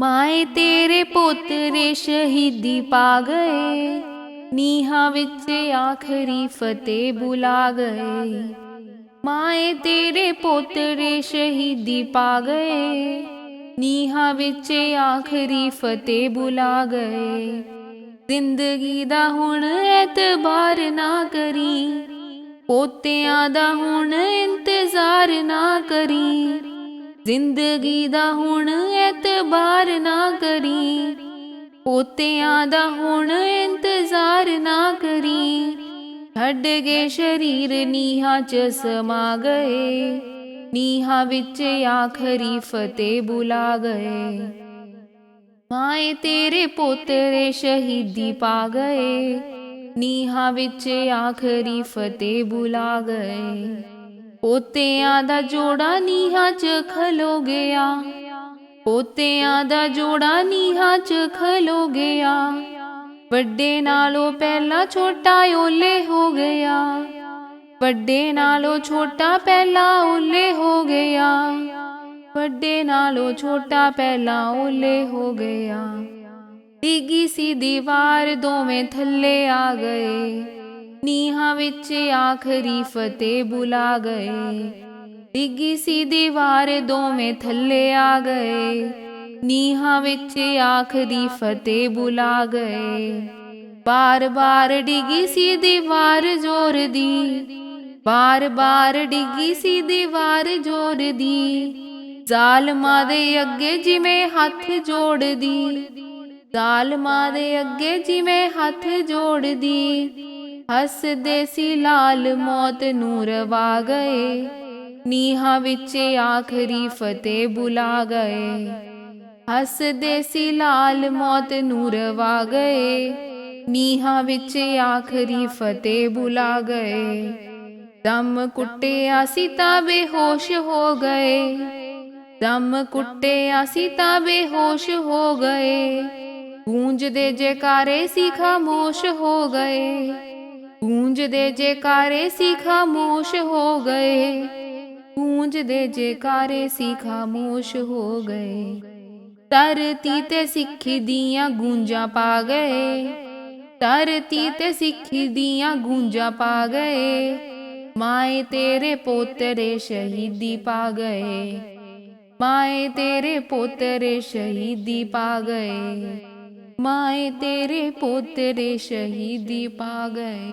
ਮਾਏ ਤੇਰੇ ਪੋਤਰੇ ਸ਼ਹੀਦੀ ਪਾ ਗਏ। ਨੀਹਾਂ ਵਿੱਚ ਆਖਰੀ ਫਤਿਹ ਬੁਲਾ ਗਏ। ਮਾਏ ਤੇਰੇ ਪੋਤਰੇ ਸ਼ਹੀਦੀ ਪਾ ਗਏ। ਨੀਹਾ ਵਿੱਚ ਆਖਰੀ ਫਤਿਹ ਬੁਲਾ ਗਏ। ਜ਼ਿੰਦਗੀ ਦਾ ਹੁਣ ਐਤਬਾਰ ਨਾ ਕਰੀ। ਪੋਤਿਆਂ ਦਾ ਹੁਣ ਇੰਤਜ਼ਾਰ ਨਾ ਜ਼ਿੰਦਗੀ ਦਾ ਹੁਣ ਐਤਬਾਰ ਨਾ ਕਰੀ। ਪੋਤਿਆਂ ਦਾ ਹੁਣ ਇੰਤਜ਼ਾਰ ਨਾ ਕਰੀ। ਛੱਡ ਗਏ ਸ਼ਰੀਰ ਨੀਹਾਂ ਚ ਸਮਾ ਗਏ। ਨੀਹਾਂ ਵਿੱਚ ਆਖਰੀ ਫਤਿਹ ਬੁਲਾ ਗਏ। ਮਾਏ ਤੇਰੇ ਪੋਤਰੇ ਸ਼ਹੀਦੀ ਪਾ ਗਏ। ਨੀਹਾਂ ਵਿੱਚ ਆਖਰੀ ਫਤਿਹ ਬੁਲਾ ਗਏ। ਪੋਤਿਆਂ ਦਾ ਜੋੜਾ ਨੀਹਾਂ 'ਚ ਖਲੋ ਗਿਆ। ਪੋਤਿਆਂ ਦਾ ਜੋੜਾ ਨੀਹਾਂ 'ਚ ਖਲੋ ਗਿਆ। ਵੱਡੇ ਨਾਲੋਂ ਪਹਿਲਾਂ ਛੋਟਾ ਓਲੇ ਹੋ ਗਿਆ। ਵੱਡੇ ਨਾਲੋਂ ਛੋਟਾ ਪਹਿਲਾਂ ਓਲੇ ਹੋ ਗਿਆ। ਵੱਡੇ ਨਾਲੋਂ ਛੋਟਾ ਪਹਿਲਾਂ ਓਲੇ ਹੋ ਗਿਆ। ਡਿੱਗੀ ਸੀ ਦੀਵਾਰ ਦੋਵੇਂ ਥੱਲੇ ਆ ਗਏ। ਨੀਹਾਂ ਵਿੱਚ ਆਖਰੀ ਫਤਿਹ ਬੁਲਾ ਗਏ। ਡਿੱਗੀ ਸੀ ਦੀਵਾਰ ਦੋਵੇਂ ਥੱਲੇ ਆ ਗਏ। ਨੀਹਾਂ ਵਿੱਚ ਆਖਰੀ ਫਤਿਹ ਬੁਲਾ ਗਏ। ਬਾਰ ਬਾਰ ਡਿੱਗੀ ਸੀ ਦੀਵਾਰ ਜ਼ੋਰ ਦੀ। ਬਾਰ ਬਾਰ ਡਿੱਗੀ ਸੀ ਦੀਵਾਰ ਜ਼ੋਰ ਦੀ। ਜ਼ਾਲਮਾਂ ਦੇ ਅੱਗੇ ਜਿਵੇਂ ਹੱਥ ਜੋੜਦੀ। ਜ਼ਾਲਮਾਂ ਦੇ ਅੱਗੇ ਜਿਵੇਂ ਹੱਥ ਜੋੜਦੀ। ਹੱਸਦੇ ਸੀ ਲਾਲ ਮੌਤ ਨੂਰ ਰਵਾ ਗਏ। ਨੀਹਾਂ ਵਿੱਚ ਆਖਰੀ ਫਤਿਹ ਬੁਲਾ ਗਏ। ਹੱਸਦੇ ਸੀ ਲਾਲ ਮੌਤ ਨੂਰ ਰਵਾ ਗਏ। ਨੀਹਾਂ ਵਿੱਚ ਆਖਰੀ ਫਤਿਹ ਬੁਲਾ ਗਏ। ਦਮ ਕੁੱਟਿਆ ਸੀ ਤਾਂ ਬੇਹੋਸ਼ ਹੋ ਗਏ। ਦਮ ਕੁੱਟਿਆ ਸੀ ਤਾਂ ਬੇਹੋਸ਼ ਹੋ ਗਏ। ਗੂੰਜਦੇ ਜੈਕਾਰੇ ਸੀ ਖਾਮੋਸ਼ ਹੋ ਗਏ। ਗੂੰਜਦੇ ਜੈਕਾਰੇ ਸੀ ਖਾਮੋਸ਼ ਹੋ ਗਏ। ਗੂੰਜਦੇ ਜੈਕਾਰੇ ਸੀ ਖਾਮੋਸ਼ ਹੋ ਗਏ। ਧਰਤੀ ਤੇ ਸਿੱਖੀ ਦੀਆਂ ਗੂੰਜਾਂ ਪਾ ਗਏ। ਧਰਤੀ ਤੇ ਸਿੱਖੀ ਦੀਆਂ ਗੂੰਜਾਂ ਪਾ ਗਏ। ਮਾਏ ਤੇਰੇ ਪੋਤਰੇ ਸ਼ਹੀਦੀ ਪਾ ਗਏ। ਮਾਏ ਤੇਰੇ ਪੋਤਰੇ ਸ਼ਹੀਦੀ ਪਾ ਗਏ। ਮਾਏ ਤੇਰੇ ਪੋਤਰੇ ਸ਼ਹੀਦੀ ਪਾ ਗਏ।